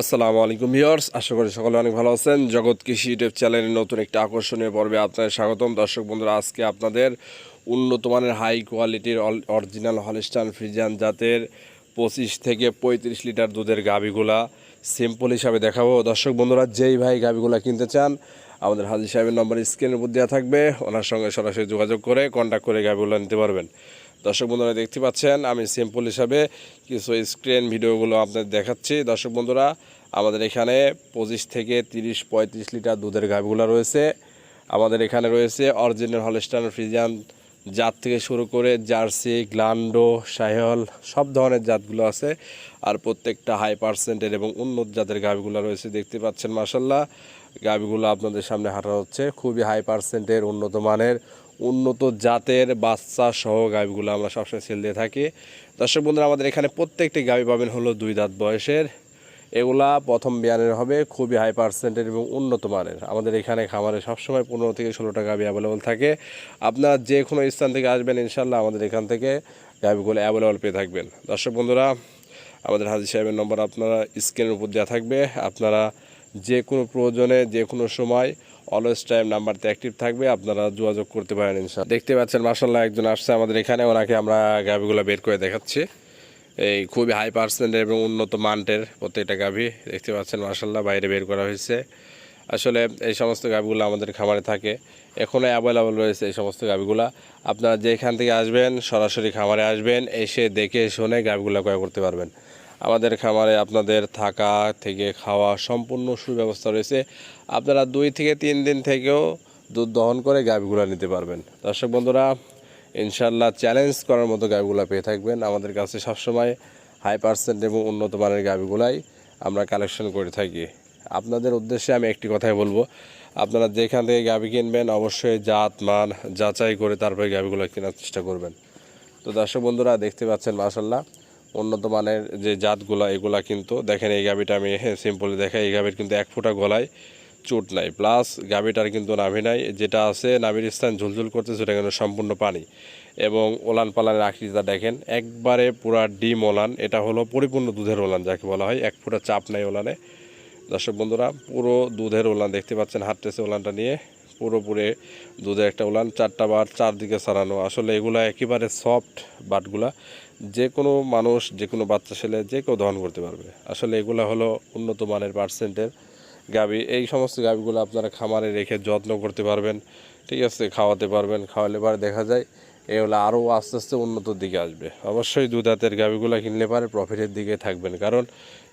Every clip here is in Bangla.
আসসালামু আলাইকুম ভিউয়ার্স, আশা করি সকলে অনেক ভালো আছেন। জগৎ কৃষি ইউটিউব চ্যানেলের নতুন একটি আকর্ষণীয় পর্বে আপনাদের স্বাগতম। দর্শক বন্ধুরা, আজকে আপনাদের উন্নত মানের হাই কোয়ালিটির অরিজিনাল হলিস্টান ফ্রিজিয়ান জাতের পঁচিশ থেকে পঁয়ত্রিশ লিটার দুধের গাভিগুলা সিম্পল হিসাবে দেখাবো। দর্শক বন্ধুরা, যেই ভাই গাভিগুলা কিনতে চান, আমাদের হাজির সাহেবের নম্বর স্ক্রিনের উপর দেওয়া থাকবে। ওনার সঙ্গে সরাসরি যোগাযোগ করে কন্ট্যাক্ট করে গাভিগুলো নিতে পারবেন। দর্শক বন্ধুরা দেখতে পাচ্ছেন, আমি সিম্পল হিসাবে কিছু স্ক্রিন ভিডিওগুলো আপনাদের দেখাচ্ছি। দর্শক বন্ধুরা, আমাদের এখানে পঁচিশ থেকে তিরিশ, পঁয়ত্রিশ লিটার দুধের গাভিগুলো রয়েছে। আমাদের এখানে রয়েছে অরিজিনাল হলস্টান ফ্রিজিয়ান জাত থেকে শুরু করে জার্সি, গ্লান্ডো, সাহেল, সব ধরনের জাতগুলো আছে। আর প্রত্যেকটা হাই পার্সেন্টের এবং উন্নত জাতের গাভিগুলো রয়েছে, দেখতে পাচ্ছেন মাসাল্লাহ গাভিগুলো আপনাদের সামনে হাঁটা হচ্ছে, খুবই হাই পার্সেন্টের উন্নত মানের। উন্নত জাতের বাচ্চা সহ গাভিগুলো আমরা সবসময় সেল দিয়ে থাকি। দর্শক বন্ধুরা, আমাদের এখানে প্রত্যেকটি গাভি পাবেন হলো দুই দাঁত বয়সের। এগুলা প্রথম বিয়ানের হবে, খুবই হাই পার্সেন্টের এবং উন্নত মানের। আমাদের এখানে খামারে সবসময় পনেরো থেকে ষোলোটা গাভি অ্যাভেলেবল থাকে। আপনারা যে কোনো স্থান থেকে আসবেন ইনশাল্লাহ আমাদের এখান থেকে গাভিগুলো অ্যাভেলেবল পেয়ে থাকবেন। দর্শক বন্ধুরা, আমাদের হাজির সাহেবের নম্বর আপনারা স্ক্রিনের উপর দেওয়া থাকবে। আপনারা যে কোনো প্রয়োজনে, যে কোনো সময় অলওয়েজ টাইম নাম্বারতে অ্যাক্টিভ থাকবে, আপনারা যোগাযোগ করতে পারেন ইনশাল্লাহ দেখতে পাচ্ছেন মার্শাল্লাহ একজন আসছে আমাদের এখানে, ওনাকে আমরা গাভিগুলো বের করে দেখাচ্ছি। এই খুবই হাই পার্সেন্টের এবং উন্নত মানটের প্রত্যেকটা গাভি, দেখতে পাচ্ছেন মার্শাল্লাহ বাইরে বের করা হয়েছে। আসলে এই সমস্ত গাভিগুলো আমাদের খামারে থাকে এখনও অ্যাভেলেবল রয়েছে এই সমস্ত গাভিগুলো। আপনারা যেখান থেকে আসবেন, সরাসরি খামারে আসবেন, এসে দেখে শুনে গাভিগুলো ক্রয় করতে পারবেন। আমাদের খামারে আপনাদের থাকা থেকে খাওয়া সম্পূর্ণ সুব্যবস্থা রয়েছে। আপনারা দুই থেকে তিন দিন থেকেও দুধ দহন করে গাভিগুলো নিতে পারবেন। দর্শক বন্ধুরা ইনশাল্লাহ চ্যালেঞ্জ করার মতো গাভিগুলো পেয়ে থাকবেন। আমাদের কাছে সবসময় হাই পার্সেন্ট এবং উন্নত মানের গাভিগুলাই আমরা কালেকশন করে থাকি। আপনাদের উদ্দেশ্যে আমি একটি কথাই বলব, আপনারা যেখান থেকে গাভি কিনবেন অবশ্যই জাত, মান যাচাই করে তারপরে গাভিগুলো কেনার চেষ্টা করবেন। তো দর্শক বন্ধুরা, দেখতে পাচ্ছেন মাসাল্লাহ উন্নত মানের যে জাতগুলো, এগুলা কিন্তু দেখেন এই গাভিটা আমি সিম্পলি দেখাই, এই গাভির কিন্তু এক ফোঁটা গলায় চোট নাই। প্লাস গাভিটার কিন্তু নাভি নাই, যেটা আছে, নাভির স্থান ঝুলঝুল করতে সেটা কিন্তু সম্পূর্ণ পানি। এবং ওলান পালানের আকৃতিটা দেখেন, একবারে পুরা ডিম ওলান, এটা হলো পরিপূর্ণ দুধের ওলান যাকে বলা হয়, এক ফোঁটা চাপ নাই ওলানে। দর্শক বন্ধুরা, পুরো দুধের ওলান দেখতে পাচ্ছেন হাটটেসে ওলানটা নিয়ে। পুরোপুরি দুধের একটা উলান, চারটা বার চারদিকে সারানো। আসলে এগুলো একেবারে সফট বাটগুলা। যে কোনো মানুষ, যে কোনো বাচ্চা ছেলে, যে কেউ দহন করতে পারবে। আসলে এগুলো হলো উন্নত মানের পার্সেন্টের গাবি। এই সমস্ত গাবিগুলো আপনারা খামারে রেখে যত্ন করতে পারবেন। ঠিক আছে, খাওয়াতে পারবেন। খাওয়ালে পরে দেখা যায় এগুলো আরও আস্তে আস্তে উন্নতর দিকে আসবে। অবশ্যই দুধ হাতের গাবিগুলো কিনলে পারে প্রফিটের দিকে থাকবেন। কারণ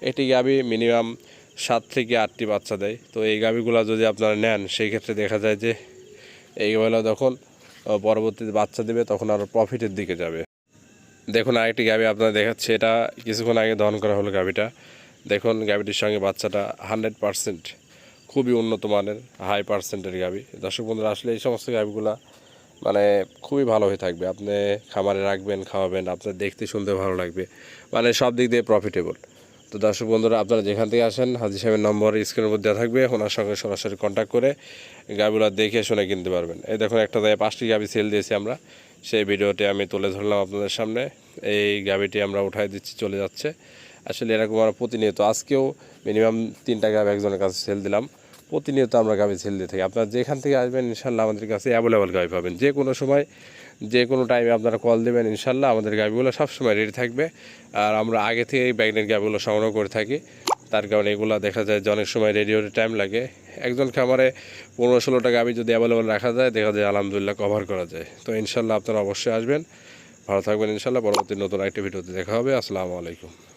এটি গাবি মিনিমাম সাত থেকে আটটি বাচ্চা দেয়। তো এই গাভিগুলো যদি আপনারা নেন সেই ক্ষেত্রে দেখা যায় যে এই এইগুলো যখন পরবর্তীতে বাচ্চা দেবে, তখন আরও প্রফিটের দিকে যাবে। দেখুন, আরেকটি গাভি আপনারা দেখাচ্ছে। এটা কিছুক্ষণ আগে দহন করা হলো গাভিটা। দেখুন, গাভিটির সঙ্গে বাচ্চাটা হান্ড্রেড পারসেন্ট খুবই উন্নত মানের, হাই পার্সেন্টের গাভি। দর্শক বন্ধুরা, আসলে এই সমস্ত গাভিগুলা মানে খুবই ভালো হয়ে থাকবে। আপনি খামারে রাখবেন, খাওয়াবেন, আপনার দেখতে, শুনতে ভালো লাগবে। মানে সব দিক দিয়ে প্রফিটেবল তো দর্শক বন্ধুরা, আপনারা যেখান থেকে আসেন, হাজি সাহেবের নম্বর স্ক্রিনের মধ্যে থাকবে। ওনার সঙ্গে সরাসরি কন্ট্যাক্ট করে গাভিগুলো দেখে শুনে কিনতে পারবেন। এই দেখুন, একটা জায়গায় পাঁচটি গাভি সেল দিয়েছি আমরা। সেই ভিডিওটি আমি তুলে ধরলাম আপনাদের সামনে। এই গাভিটি আমরা উঠাই দিচ্ছি, চলে যাচ্ছে। আসলে এরকম আমরা প্রতিনিয়ত, আজকেও মিনিমাম তিনটা গাভি একজনের কাছে সেল দিলাম। প্রতিনিয়ত আমরা গাভি সেল দিয়ে থাকি। আপনারা যেখান থেকে আসবেন ইনশাল্লাহ আমাদের কাছে অ্যাভেলেবল গাভি পাবেন। যে কোনো সময় যে কোনো টাইমে আপনারা কল দেবেন, ইনশাল্লাহ আমাদের গাভিগুলো সবসময় রেডি থাকবে। আর আমরা আগে থেকেই ব্যাগনের গাভিগুলো সংগ্রহ করে থাকি। তার কারণে এগুলো দেখা যায় যে অনেক সময় রেডি হতে টাইম লাগে। একজন খামারে পনেরো ষোলোটা গাভি যদি অ্যাভেলেবল রাখা যায়, দেখা যায় আলহামদুলিল্লাহ কভার করা যায়। তো ইনশাল্লাহ আপনারা অবশ্যই আসবেন। ভালো থাকবেন ইনশাল্লাহ। পরবর্তী নতুন একটি ভিডিওতে দেখা হবে। আসসালামু আলাইকুম।